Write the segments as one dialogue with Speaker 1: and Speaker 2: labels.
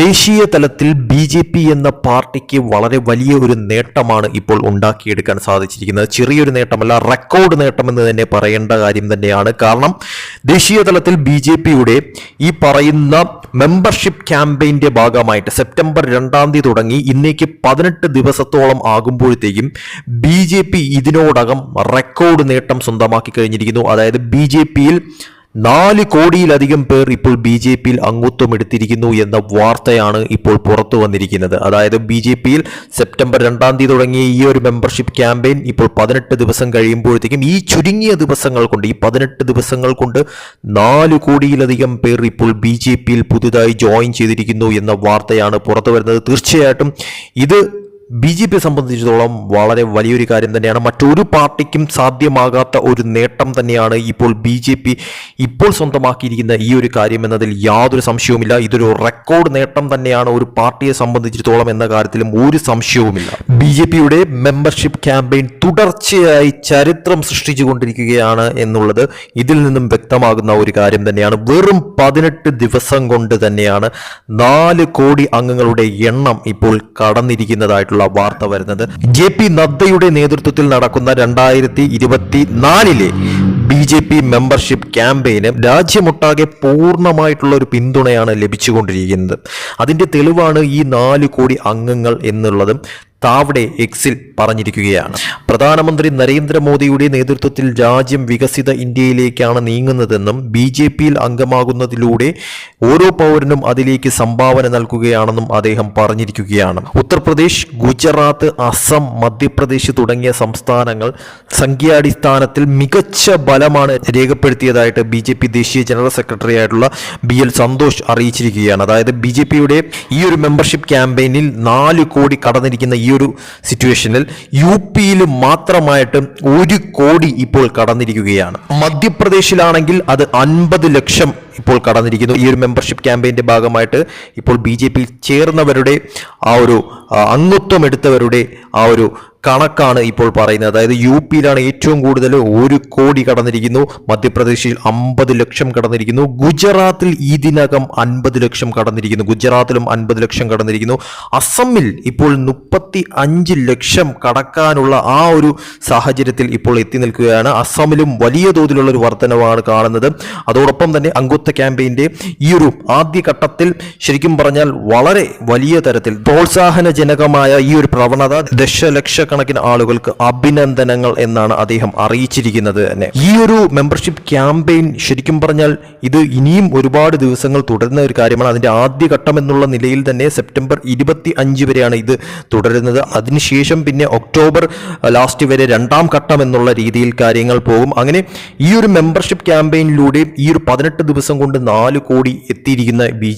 Speaker 1: ദേശീയ തലത്തിൽ B J P എന്ന പാർട്ടിക്ക് വളരെ വലിയ ഒരു നേട്ടമാണ് ഇപ്പോൾ ഉണ്ടാക്കിയെടുക്കാൻ സാധിച്ചിരിക്കുന്നത്. ചെറിയൊരു നേട്ടമല്ല റെക്കോർഡ് നേട്ടമെന്ന് തന്നെ പറയേണ്ട കാര്യം തന്നെയാണ്. കാരണം ദേശീയ തലത്തിൽ ബി ജെ പിയുടെ ഈ പറയുന്ന മെമ്പർഷിപ്പ് ക്യാമ്പയിന്റെ ഭാഗമായിട്ട് സെപ്റ്റംബർ രണ്ടാം തീയതി തുടങ്ങി ഇന്നേക്ക് പതിനെട്ട് ദിവസത്തോളം ആകുമ്പോഴത്തേക്കും ബി ജെ പി ഇതിനോടകം റെക്കോർഡ് നേട്ടം സ്വന്തമാക്കി കഴിഞ്ഞിരിക്കുന്നു. അതായത് ബി ജെ പിയിൽ നാല് കോടിയിലധികം പേർ ഇപ്പോൾ ബി ജെ പിയിൽ അംഗത്വം എടുത്തിരിക്കുന്നു എന്ന വാർത്തയാണ് ഇപ്പോൾ പുറത്തു വന്നിരിക്കുന്നത്. അതായത് ബി ജെ പിയിൽ സെപ്റ്റംബർ രണ്ടാം തീയതി തുടങ്ങിയ ഈ ഒരു മെമ്പർഷിപ്പ് ക്യാമ്പയിൻ ഇപ്പോൾ പതിനെട്ട് ദിവസം കഴിയുമ്പോഴത്തേക്കും ഈ ചുരുങ്ങിയ ദിവസങ്ങൾ കൊണ്ട് ഈ പതിനെട്ട് ദിവസങ്ങൾ കൊണ്ട് നാല് കോടിയിലധികം പേർ ഇപ്പോൾ ബി ജെ പിയിൽ പുതുതായി ജോയിൻ ചെയ്തിരിക്കുന്നു എന്ന വാർത്തയാണ് പുറത്തു വരുന്നത്. തീർച്ചയായിട്ടും ഇത് ബി ജെ പിയെ സംബന്ധിച്ചിടത്തോളം വളരെ വലിയൊരു കാര്യം തന്നെയാണ്. മറ്റൊരു പാർട്ടിക്കും സാധ്യമാകാത്ത ഒരു നേട്ടം തന്നെയാണ് ഇപ്പോൾ ബി ജെ പി ഇപ്പോൾ സ്വന്തമാക്കിയിരിക്കുന്ന ഈ ഒരു കാര്യം എന്നതിൽ യാതൊരു സംശയവുമില്ല. ഇതൊരു റെക്കോർഡ് നേട്ടം തന്നെയാണ് ഒരു പാർട്ടിയെ സംബന്ധിച്ചിടത്തോളം എന്ന കാര്യത്തിലും ഒരു സംശയവുമില്ല. ബി ജെ പിയുടെ മെമ്പർഷിപ്പ് ക്യാമ്പയിൻ തുടർച്ചയായി ചരിത്രം സൃഷ്ടിച്ചുകൊണ്ടിരിക്കുകയാണ് എന്നുള്ളത് ഇതിൽ നിന്നും വ്യക്തമാകുന്ന ഒരു കാര്യം തന്നെയാണ്. വെറും പതിനെട്ട് ദിവസം കൊണ്ട് തന്നെയാണ് നാല് കോടി അംഗങ്ങളുടെ എണ്ണം ഇപ്പോൾ കടന്നിരിക്കുന്നതായിട്ടുള്ള വാർത്ത വരുന്നത്. ജെ പി നദ്ദയുടെ നേതൃത്വത്തിൽ നടക്കുന്ന രണ്ടായിരത്തി ഇരുപത്തി നാലിലെ ബി ജെ പി മെമ്പർഷിപ്പ് ക്യാമ്പയിന് രാജ്യമൊട്ടാകെ പൂർണമായിട്ടുള്ള ഒരു പിന്തുണയാണ് ലഭിച്ചുകൊണ്ടിരിക്കുന്നത്. അതിന്റെ തെളിവാണ് ഈ നാല് കോടി അംഗങ്ങൾ എന്നുള്ളതും താവടെ എക്സിൽ പറഞ്ഞിരിക്കുകയാണ്. പ്രധാനമന്ത്രി നരേന്ദ്രമോദിയുടെ നേതൃത്വത്തിൽ രാജ്യം വികസിത ഇന്ത്യയിലേക്കാണ് നീങ്ങുന്നതെന്നും ബി ജെ പിയിൽ അംഗമാകുന്നതിലൂടെ ഓരോ പൗരനും അതിലേക്ക് സംഭാവന നൽകുകയാണെന്നും അദ്ദേഹം പറഞ്ഞിരിക്കുകയാണ്. ഉത്തർപ്രദേശ് ഗുജറാത്ത് അസം മധ്യപ്രദേശ് തുടങ്ങിയ സംസ്ഥാനങ്ങൾ സംഖ്യാടിസ്ഥാനത്തിൽ മികച്ച ബലമാണ് രേഖപ്പെടുത്തിയതായിട്ട് ബി ജെ പി ദേശീയ ജനറൽ സെക്രട്ടറി ആയിട്ടുള്ള ബി എൽ സന്തോഷ് അറിയിച്ചിരിക്കുകയാണ്. അതായത് ബി ജെ പിയുടെ ഈ ഒരു മെമ്പർഷിപ്പ് ക്യാമ്പയിനിൽ നാല് കോടി കടന്നിരിക്കുന്ന ഈ ഒരു സിറ്റുവേഷനിൽ യു പിയിൽ മാത്രമായിട്ട് ഒരു കോടി ഇപ്പോൾ കടന്നിരിക്കുകയാണ്. മധ്യപ്രദേശിലാണെങ്കിൽ അത് അൻപത് ലക്ഷം ഇപ്പോൾ കടന്നിരിക്കുന്നു. ഈ ഒരു മെമ്പർഷിപ്പ് ക്യാമ്പയിന്റെ ഭാഗമായിട്ട് ഇപ്പോൾ ബി ജെ പിയിൽ ചേർന്നവരുടെ ആ ഒരു അംഗത്വം എടുത്തവരുടെ ആ ഒരു കണക്കാണ് ഇപ്പോൾ പറയുന്നത്. അതായത് യു പിയിലാണ് ഏറ്റവും കൂടുതൽ ഒരു കോടി കടന്നിരിക്കുന്നു. മധ്യപ്രദേശിൽ അമ്പത് ലക്ഷം കടന്നിരിക്കുന്നു. ഗുജറാത്തിൽ ഇതിനകം അൻപത് ലക്ഷം കടന്നിരിക്കുന്നു. ഗുജറാത്തിലും അൻപത് ലക്ഷം കടന്നിരിക്കുന്നു. അസമിൽ ഇപ്പോൾ മുപ്പത്തി അഞ്ച് ലക്ഷം കടക്കാനുള്ള ആ ഒരു സാഹചര്യത്തിൽ ഇപ്പോൾ എത്തി നിൽക്കുകയാണ്. അസമിലും വലിയ തോതിലുള്ള ഒരു വർധനവാണ് കാണുന്നത്. അതോടൊപ്പം തന്നെ അംഗത്വ ക്യാമ്പയിന്റെ ഈ ഒരു ആദ്യഘട്ടത്തിൽ ശരിക്കും പറഞ്ഞാൽ വളരെ വലിയ തരത്തിൽ പ്രോത്സാഹനജനകമായ ഈ ഒരു പ്രവണത ദശലക്ഷക്കണക്കിന് ആളുകൾക്ക് അഭിനന്ദനങ്ങൾ എന്നാണ് അദ്ദേഹം അറിയിച്ചിരിക്കുന്നത് തന്നെ. ഈ ഒരു മെമ്പർഷിപ്പ് ക്യാമ്പയിൻ ശരിക്കും പറഞ്ഞാൽ ഇത് ഇനിയും ഒരുപാട് ദിവസങ്ങൾ തുടരുന്ന ഒരു കാര്യമാണ്. അതിന്റെ ആദ്യ ഘട്ടം എന്നുള്ള നിലയിൽ തന്നെ സെപ്റ്റംബർ ഇരുപത്തി അഞ്ച് വരെയാണ് ഇത് തുടരുന്നത്. അതിനുശേഷം പിന്നെ ഒക്ടോബർ ലാസ്റ്റ് വരെ രണ്ടാം ഘട്ടം എന്നുള്ള രീതിയിൽ കാര്യങ്ങൾ പോകും. അങ്ങനെ ഈ ഒരു മെമ്പർഷിപ്പ് ക്യാമ്പയിനിലൂടെ ഈ ഒരു പതിനെട്ട് ദിവസം കൊണ്ട് നാല് കോടി എത്തിയിരിക്കുന്ന ബി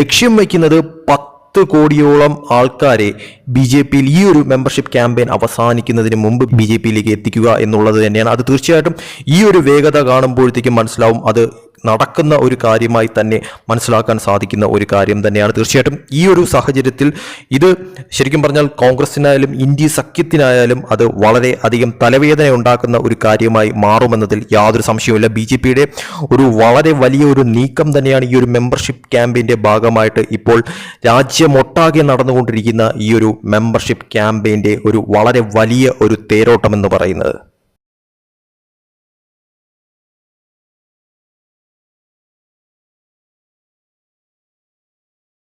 Speaker 1: ലക്ഷ്യം വയ്ക്കുന്നത് പത്ത് കോടിയോളം ആൾക്കാരെ ബി ജെ പിയിൽ ഈ ഒരു മെമ്പർഷിപ്പ് ക്യാമ്പയിൻ അവസാനിക്കുന്നതിന് മുമ്പ് ബി ജെ പിയിലേക്ക് എത്തിക്കുക എന്നുള്ളത് തന്നെയാണ്. അത് തീർച്ചയായിട്ടും ഈ ഒരു വേഗത കാണുമ്പോഴത്തേക്കും മനസ്സിലാവും. അത് നടക്കുന്ന ഒരു കാര്യമായി തന്നെ മനസ്സിലാക്കാൻ സാധിക്കുന്ന ഒരു കാര്യം തന്നെയാണ്. തീർച്ചയായിട്ടും ഈ ഒരു സാഹചര്യത്തിൽ ഇത് ശരിക്കും പറഞ്ഞാൽ കോൺഗ്രസിനായാലും ഇന്ത്യ സഖ്യത്തിനായാലും അത് വളരെ അധികം തലവേദന ഉണ്ടാക്കുന്ന ഒരു കാര്യമായി മാറുമെന്നതിൽ യാതൊരു സംശയവുമില്ല. ബി ജെ പിയുടെ ഒരു വളരെ വലിയ ഒരു നീക്കം തന്നെയാണ് ഈ ഒരു മെമ്പർഷിപ്പ് ക്യാമ്പയിന്റെ ഭാഗമായിട്ട് ഇപ്പോൾ രാജ്യമൊട്ടാകെ നടന്നുകൊണ്ടിരിക്കുന്ന ഈ ഒരു മെമ്പർഷിപ്പ് ക്യാമ്പയിന്റെ ഒരു വളരെ വലിയ ഒരു തേരോട്ടം എന്ന് പറയുന്നത്.